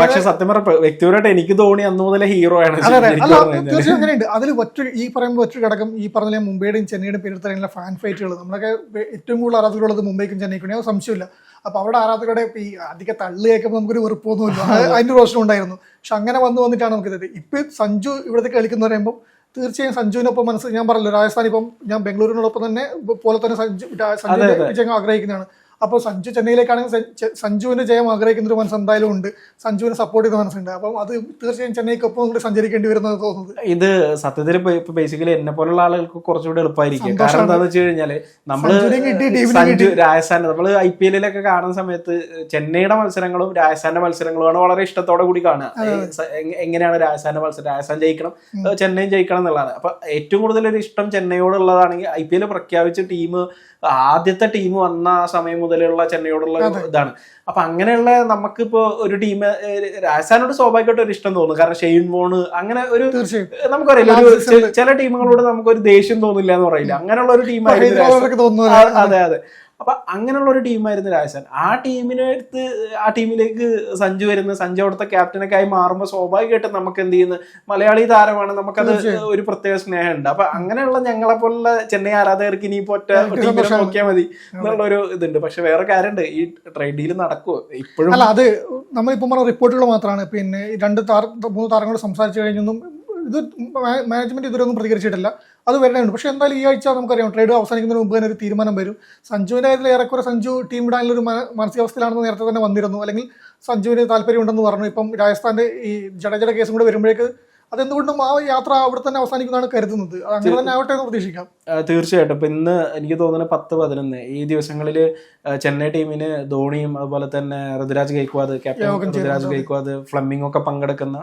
പക്ഷെ സത്യം പറഞ്ഞ വ്യക്തിപരമായിട്ട് എനിക്ക് ധോണി അന്ന് മുതലേ ഹീറോ ആണ്. തീർച്ചയായും അങ്ങനെയുണ്ട്. അതിൽ ഒറ്റ ഈ പറയുമ്പോൾ ഒറ്റ ഘടകം ഈ പറഞ്ഞ മുംബൈയുടെയും ചെന്നൈയുടെയും തന്നെയുള്ള ഫാൻ ഫൈറ്റുകൾ നമ്മളൊക്കെ ഏറ്റവും കൂടുതൽ ആരാധകരുള്ളത് മുംബൈക്കും ചെന്നൈക്കും സംശയമില്ല. അപ്പൊ അവിടെ ആരാധകരുടെ ഈ അധിക തള്ളി കേൾക്കുമ്പോൾ നമുക്കൊരു വെറുപ്പൊന്നുമില്ല. അത് അതിന്റെ പ്രശ്നം ഉണ്ടായിരുന്നു പക്ഷെ അങ്ങനെ വന്നു വന്നിട്ടാണ് നമുക്കിത്. ഇപ്പൊ സഞ്ജു ഇവിടത്തെ കളിക്കുന്ന പറയുമ്പോൾ തീർച്ചയായും സഞ്ജുവിനൊപ്പം മനസ്സ് ഞാൻ പറഞ്ഞല്ലോ രാജസ്ഥാൻ ഇപ്പം ഞാൻ ബംഗളൂരിനോടൊപ്പം തന്നെ പോലെ തന്നെ സഞ്ജു സഞ്ജു വിജയങ്ങൾ ആഗ്രഹിക്കുന്നതാണ്. അപ്പോൾ സഞ്ജു ചെന്നൈയിലേക്കാണെങ്കിൽ സഞ്ജുവിന്റെ ജയം ആഗ്രഹിക്കുന്ന ഒരു മനസ്സ് എന്തായാലും ഉണ്ട്. സഞ്ജുവിനെ സപ്പോർട്ട് ചെയ്യുന്ന മനസ്സുണ്ട്. അപ്പം അത് തീർച്ചയായും ചെന്നൈക്കൊപ്പം കൂടി സഞ്ചരിക്കേണ്ടി വരുന്നത് തോന്നുന്നത്. ഇത് സത്യത്തിൽ ഇപ്പൊ ബേസിക്കലി എന്നെ പോലുള്ള ആളുകൾക്ക് കുറച്ചുകൂടി എളുപ്പമായിരിക്കും. കാരണം എന്താണെന്ന് വെച്ച് കഴിഞ്ഞാൽ നമ്മൾ സഞ്ജു രാജസ്ഥാൻ നമ്മൾ ഐ പി എല്ലിലൊക്കെ കാണുന്ന സമയത്ത് ചെന്നൈയുടെ മത്സരങ്ങളും രാജസ്ഥാന്റെ മത്സരങ്ങളുമാണ് വളരെ ഇഷ്ടത്തോടെ കൂടി കാണുക. എങ്ങനെയാണ് രാജസ്ഥാന്റെ മത്സരം? രാജസ്ഥാൻ ജയിക്കണം ചെന്നൈ ജയിക്കണം എന്നുള്ളതാണ്. അപ്പൊ ഏറ്റവും കൂടുതൽ ഒരു ഇഷ്ടം ചെന്നൈയോടുള്ളതാണെങ്കിൽ ഐ പി എൽ പ്രഖ്യാപിച്ച ടീം ആദ്യത്തെ ടീം വന്ന ആ സമയം മുതലുള്ള ചെന്നൈയോടുള്ള ഒരു ഇതാണ്. അപ്പൊ അങ്ങനെയുള്ള നമുക്കിപ്പോ ഒരു ടീം രാജസ്ഥാനോട് സ്വാഭാവികമായിട്ട് ഒരു ഇഷ്ടം തോന്നുന്നു കാരണം ഷെയ്ൻ മോണ് അങ്ങനെ ഒരു നമുക്കറിയില്ല. ഒരു ചില ടീമുകളോട് നമുക്കൊരു ദേഷ്യം തോന്നില്ല എന്ന് പറയില്ല. അങ്ങനെയുള്ള ഒരു ടീമായിരുന്നു അതെ അതെ. അപ്പൊ അങ്ങനെയുള്ള ഒരു ടീമായിരുന്നു രാജസ്ഥാൻ. ആ ടീമിനെ എടുത്ത് ആ ടീമിലേക്ക് സഞ്ജു വരുന്ന. സഞ്ജു അവിടുത്തെ ക്യാപ്റ്റനൊക്കെ ആയി മാറുമ്പോൾ സ്വാഭാവികമായിട്ടും നമുക്ക് എന്ത് ചെയ്യുന്നു? മലയാളി താരമാണ്. നമുക്കത് ഒരു പ്രത്യേക സ്നേഹമുണ്ട്. അപ്പൊ അങ്ങനെയുള്ള ഞങ്ങളെ പോലുള്ള ചെന്നൈ ആരാധകർക്ക് ഇനിയിപ്പോ ഒറ്റ ടീമിനെ നോക്കിയാൽ മതി എന്നുള്ള ഒരു ഇതുണ്ട്. പക്ഷെ വേറെ കാര്യമുണ്ട്. ഈ ട്രേഡ് ഡീൽ നടക്കുമോ ഇപ്പോഴും അല്ല അത് നമ്മളിപ്പം പറഞ്ഞ റിപ്പോർട്ടുകൾ മാത്രമാണ് പിന്നെ രണ്ട് താര മൂന്ന് താരങ്ങളോട് സംസാരിച്ചു കഴിഞ്ഞൊന്നും ഇത് മാനേജ്മെന്റ് ഇതുവരെ ഒന്നും പ്രതികരിച്ചിട്ടില്ല. അത് വരണമുണ്ട് പക്ഷേ എന്തായാലും ഈ ആഴ്ച നമുക്കറിയാം ട്രേഡ് അവസാനിക്കുന്നതിന് മുമ്പ് തന്നെ ഒരു തീരുമാനം വരും. സഞ്ജുവിന്റെ കാര്യത്തിൽ ഏറെക്കുറെ സഞ്ജു ടീം ഇടാനുള്ള ഒരു മന- മാനസികാവസ്ഥയിലാണെന്ന് നേരത്തെ തന്നെ വന്നിരുന്നു. അല്ലെങ്കിൽ സഞ്ജുവിന് താല്പര്യമുണ്ടെന്ന് പറഞ്ഞു. ഇപ്പം രാജസ്ഥാന്റെ ഈ ജഡേജയുടെ കേസും കൂടെ വരുമ്പോഴേക്ക് അതെന്തുകൊണ്ടും ആ യാത്ര അവിടെ തന്നെ അവസാനിക്കുന്നതാണ് കരുതുന്നത്. അങ്ങനെ തന്നെ ആവട്ടെ എന്ന് പ്രതീക്ഷിക്കാം. തീർച്ചയായിട്ടും. ഇപ്പം ഇന്ന് എനിക്ക് തോന്നുന്നത് പത്ത് പതിനൊന്ന്. ഈ ദിവസങ്ങളിൽ ചെന്നൈ ടീമിന് ധോണിയും അതുപോലെ തന്നെ ഋതുരാജ് ഗൈക്വാദ് ക്യാപ്റ്റൻ ഋതുരാജ് ഗൈക്വാദ് ഫ്ലമ്മിംഗ് ഒക്കെ പങ്കെടുക്കുന്ന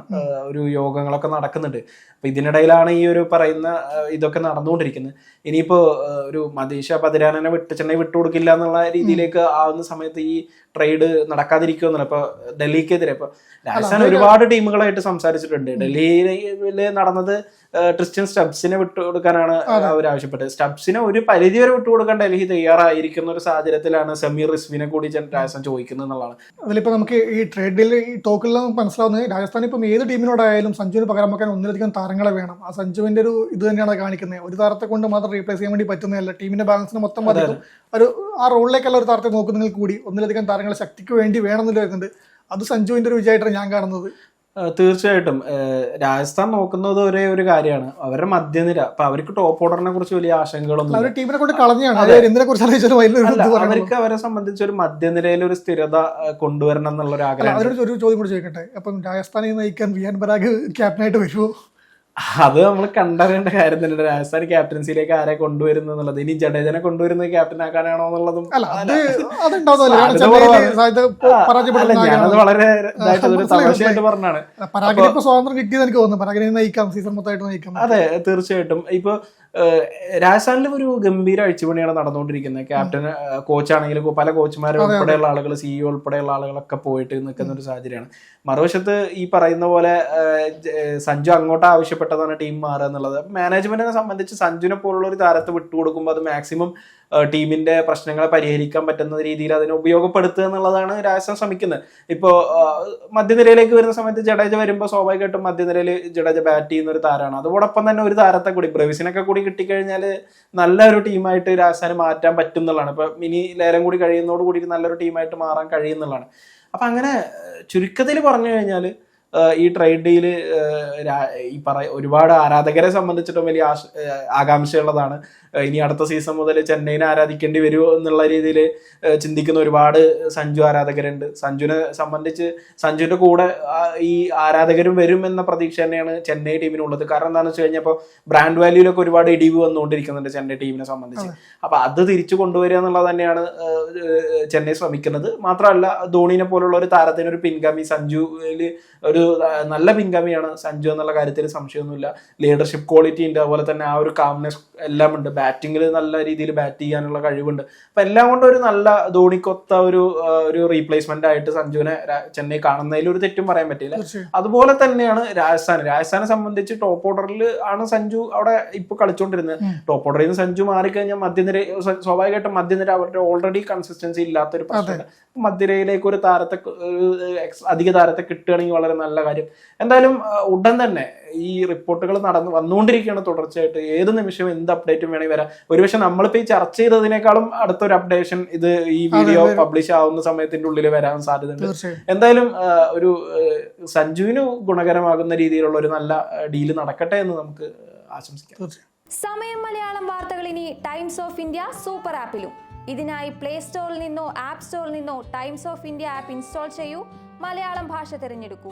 ഒരു യോഗങ്ങളൊക്കെ നടക്കുന്നുണ്ട്. അപ്പം ഇതിനിടയിലാണ് ഈ ഒരു പറയുന്ന ഇതൊക്കെ നടന്നുകൊണ്ടിരിക്കുന്നത്. ഇനിയിപ്പോൾ ഒരു മതീഷ പതിരാനനെ വിട്ട് ചെന്നൈ വിട്ടുകൊടുക്കില്ല എന്നുള്ള രീതിയിലേക്ക് ആവുന്ന സമയത്ത് ഈ ട്രേഡ് നടക്കാതിരിക്കുമെന്നല്ല ഇപ്പൊ ഡൽഹിക്കെതിരെ. ഇപ്പൊ രാജസ്ഥാൻ ഒരുപാട് ടീമുകളായിട്ട് സംസാരിച്ചിട്ടുണ്ട്. ഡൽഹിയിൽ നടന്നത് ആ, ട്രിസ്റ്റ്യൻ സ്റ്റബ്സിനെ വിട്ടുകൊടുക്കാനാണ് അവർ ആവശ്യപ്പെട്ടത്. സ്റ്റബ്സിനെ ഒരു പരിധി വരെ വിട്ടുകൊടുക്കാൻ ഡൽഹി തയ്യാറായിരിക്കുന്ന ഒരു സാഹചര്യത്തിലാണ് സമീർ റിസ്വിനെ കൂടി രാജസ്ഥാൻ ചോദിക്കുന്നത് എന്നുള്ളതാണ്. അതിലിപ്പോ നമുക്ക് ഈ ട്രേഡിൽ ഈ ടോക്കിൽ നമുക്ക് മനസ്സിലാവുന്നത് രാജസ്ഥാൻ ഇപ്പം ഏത് ടീമിനോടായാലും സഞ്ജുവിന് പകരം വെക്കാൻ ഒന്നിലധികം താരങ്ങളെ വേണം. ആ സഞ്ജുവിന്റെ ഒരു ഇത് തന്നെയാണ് കാണിക്കുന്നത്. ഒരു താരത്തെ കൊണ്ട് മാത്രം റീപ്ലേസ് ചെയ്യാൻ വേണ്ടി പറ്റുന്നതല്ല. ടീമിന്റെ ബാലൻസിന് മൊത്തം ബാധിക്കും ഒരു ആ റോളിലേക്കുള്ള ഒരു താരത്തെ നോക്കുന്നെങ്കിൽ കൂടി ഒന്നിലധികം താരങ്ങളെ ശക്തിക്ക് വേണ്ടി വേണമെന്നില്ല വരുന്നുണ്ട് അത് സഞ്ജുവിന്റെ ഒരു വിജയമായിട്ടാണ് ഞാൻ കാണുന്നത്. തീർച്ചയായിട്ടും. രാജസ്ഥാൻ നോക്കുന്നത് ഒരേ ഒരു കാര്യമാണ്. അവരുടെ മധ്യനിര. അപ്പൊ അവർക്ക് ടോപ്പ് ഓർഡറിനെ കുറിച്ച് വലിയ ആശങ്കകളൊന്നും അവർക്ക് അവരെ സംബന്ധിച്ച് ഒരു മധ്യനിരയിൽ ഒരു സ്ഥിരത കൊണ്ടുവരണം എന്നുള്ള ഒരു ആഗ്രഹം. ഒരു ചോദ്യം കൂടി ചോദിക്കട്ടെ? അപ്പം രാജസ്ഥാനെ നയിക്കാൻ വിയാൻ പരാഗ് ക്യാപ്റ്റനായിട്ട് വരുമോ അത് നമ്മൾ കണ്ടറിയേണ്ട കാര്യം തന്നെ രാജസ്ഥാൻ ക്യാപ്റ്റൻസിയിലേക്ക് ആരെ കൊണ്ടുവരുന്നു എന്നുള്ളത്? ഇനി ജഡേജനെ കൊണ്ടുവരുന്നത് ക്യാപ്റ്റൻ ആക്കാനാണോ എന്നുള്ളതും? ഞാനത് വളരെ തമാശയായിട്ട് പറഞ്ഞാണ്. സ്വാതന്ത്ര്യം കിട്ടിയത് എനിക്ക് തോന്നുന്നു നയിക്കാം സീസൺ മൊത്തമായിട്ട് നയിക്കാം. അതെ തീർച്ചയായിട്ടും. ഇപ്പൊ രാജസ്ഥാനിൽ ഒരു ഗംഭീര അഴിച്ചുപണിയാണ് നടന്നുകൊണ്ടിരിക്കുന്നത്. ക്യാപ്റ്റൻ കോച്ചാണെങ്കിലും പല കോച്ചുമാരും ഉൾപ്പെടെയുള്ള ആളുകൾ സിഇഒ ഉൾപ്പെടെയുള്ള ആളുകളൊക്കെ പോയിട്ട് നിൽക്കുന്ന ഒരു സാഹചര്യമാണ്. മറുവശത്ത് ഈ പറയുന്ന പോലെ സഞ്ജു അങ്ങോട്ട് ആവശ്യപ്പെട്ടതാണ് ടീം മാറുക എന്നുള്ളത്. മാനേജ്മെന്റിനെ സംബന്ധിച്ച് സഞ്ജുവിനെ പോലുള്ള ഒരു താരത്തെ വിട്ടുകൊടുക്കുമ്പോൾ അത് മാക്സിമം ടീമിന്റെ പ്രശ്നങ്ങളെ പരിഹരിക്കാൻ പറ്റുന്ന രീതിയിൽ അതിനെ ഉപയോഗപ്പെടുത്തുക എന്നുള്ളതാണ് രാജസ്ഥാൻ ശ്രമിക്കുന്നത്. ഇപ്പോ മധ്യനിരയിലേക്ക് വരുന്ന സമയത്ത് ജഡേജ വരുമ്പോൾ സ്വാഭാവികമായിട്ടും മധ്യനിരയിൽ ജഡേജ ബാറ്റ് ചെയ്യുന്ന ഒരു താരമാണ് അതോടൊപ്പം തന്നെ ഒരു താരത്തെ കൂടി ബ്രവിസിനൊക്കെ കൂടി കിട്ടിക്കഴിഞ്ഞാൽ നല്ലൊരു ടീമായിട്ട് രാജസ്ഥാന് മാറ്റാൻ പറ്റും എന്നുള്ളതാണ് ഇപ്പൊ മിനി ലേലം കൂടി കഴിയുന്നതോട് കൂടി നല്ലൊരു ടീമായിട്ട് മാറാൻ കഴിയുന്നുള്ളതാണ്. അപ്പൊ അങ്ങനെ ചുരുക്കത്തിൽ പറഞ്ഞു കഴിഞ്ഞാൽ ഈ ട്രേഡ് ഡീൽ ഈ പറ ഒരുപാട് ആരാധകരെ സംബന്ധിച്ചിട്ടും വലിയ ആകാംക്ഷയുള്ളതാണ്. ഇനി അടുത്ത സീസൺ മുതൽ ചെന്നൈനെ ആരാധിക്കേണ്ടി വരുമോ എന്നുള്ള രീതിയിൽ ചിന്തിക്കുന്ന ഒരുപാട് സഞ്ജു ആരാധകരുണ്ട്. സഞ്ജുവിനെ സംബന്ധിച്ച് സഞ്ജുവിന്റെ കൂടെ ഈ ആരാധകരും വരും എന്ന പ്രതീക്ഷ തന്നെയാണ് ചെന്നൈ ടീമിനുള്ളത്. കാരണം എന്താണെന്ന് വെച്ച് കഴിഞ്ഞപ്പോൾ ബ്രാൻഡ് വാല്യൂലൊക്കെ ഒരുപാട് ഇടിവ് വന്നുകൊണ്ടിരിക്കുന്നുണ്ട് ചെന്നൈ ടീമിനെ സംബന്ധിച്ച്. അപ്പൊ അത് തിരിച്ചു കൊണ്ടുവരിക എന്നുള്ളത് തന്നെയാണ് ചെന്നൈ ശ്രമിക്കുന്നത്. മാത്രമല്ല ധോണിനെ പോലുള്ള ഒരു താരത്തിന് ഒരു പിൻഗാമി സഞ്ജുവിൽ ഒരു നല്ല പിൻഗാമിയാണ് സഞ്ജു എന്നുള്ള കാര്യത്തിൽ സംശയമൊന്നുമില്ല. ലീഡർഷിപ്പ് ക്വാളിറ്റി ഉണ്ട്. അതുപോലെ തന്നെ ആ ഒരു കാംനെസ് എല്ലാം ഉണ്ട് ബാറ്റിങ്ങിൽ നല്ല രീതിയിൽ ബാറ്റ് ചെയ്യാനുള്ള കഴിവുണ്ട്. അപ്പൊ എല്ലാം കൊണ്ടും ഒരു നല്ല ധോണിക്കൊത്ത ഒരു ഒരു റീപ്ലേസ്മെന്റ് ആയിട്ട് സഞ്ജുവിനെ ചെന്നൈ കാണുന്നതിൽ ഒരു തെറ്റും പറയാൻ പറ്റില്ല. അതുപോലെ തന്നെയാണ് രാജസ്ഥാൻ രാജസ്ഥാനെ സംബന്ധിച്ച് ടോപ്പ് ഓർഡറിൽ ആണ് സഞ്ജു അവിടെ ഇപ്പൊ കളിച്ചുകൊണ്ടിരുന്നത് ടോപ്പ് ഓർഡറിൽ നിന്ന് സഞ്ജു മാറിക്കഴിഞ്ഞാൽ മധ്യനിര സ്വ- സ്വാഭാവികമായിട്ടും മധ്യനിര അവരുടെ ഓൾറെഡി കൺസിസ്റ്റൻസി ഇല്ലാത്ത ഒരു പ്രശ്നമാണ്. മധ്യനിരയിലേക്ക് ഒരു താരത്തെ അധിക താരത്തെ കിട്ടുകയാണെങ്കിൽ വളരെ നല്ല കാര്യം. എന്തായാലും ഉടൻ തന്നെ ഈ റിപ്പോർട്ടുകൾ നടന്നു വന്നുകൊണ്ടിരിക്കുകയാണ് തുടർച്ചയായിട്ട്. ഏത് നിമിഷവും എന്ത് അപ്ഡേറ്റും വേണമെങ്കിൽ വരാം. ഒരുപക്ഷെ നമ്മളിപ്പോ ഈ ചർച്ച ചെയ്തതിനേക്കാളും അടുത്തൊരു അപ്ഡേഷൻ ഇത് ഈ വീഡിയോ പബ്ലിഷ് ആവുന്ന സമയത്തിന്റെ ഉള്ളിൽ വരാൻ സാധ്യതയുണ്ട്. എന്തായാലും ഒരു സഞ്ജുവിന് ഗുണകരമാകുന്ന രീതിയിലുള്ള ഒരു നല്ല ഡീൽ നടക്കട്ടെ എന്ന് നമുക്ക് ആശംസിക്കാം. സമയം മലയാളം വാർത്തകൾ ഇനി ടൈംസ് ഓഫ് ഇന്ത്യ സൂപ്പർ ആപ്പിലും ഇതിനായി പ്ലേ സ്റ്റോറിൽ നിന്നോ ആപ്പ് സ്റ്റോറിൽ നിന്നോ Times of India app install ചെയ്യൂ. മലയാളം ഭാഷ തിരഞ്ഞെടുക്കൂ.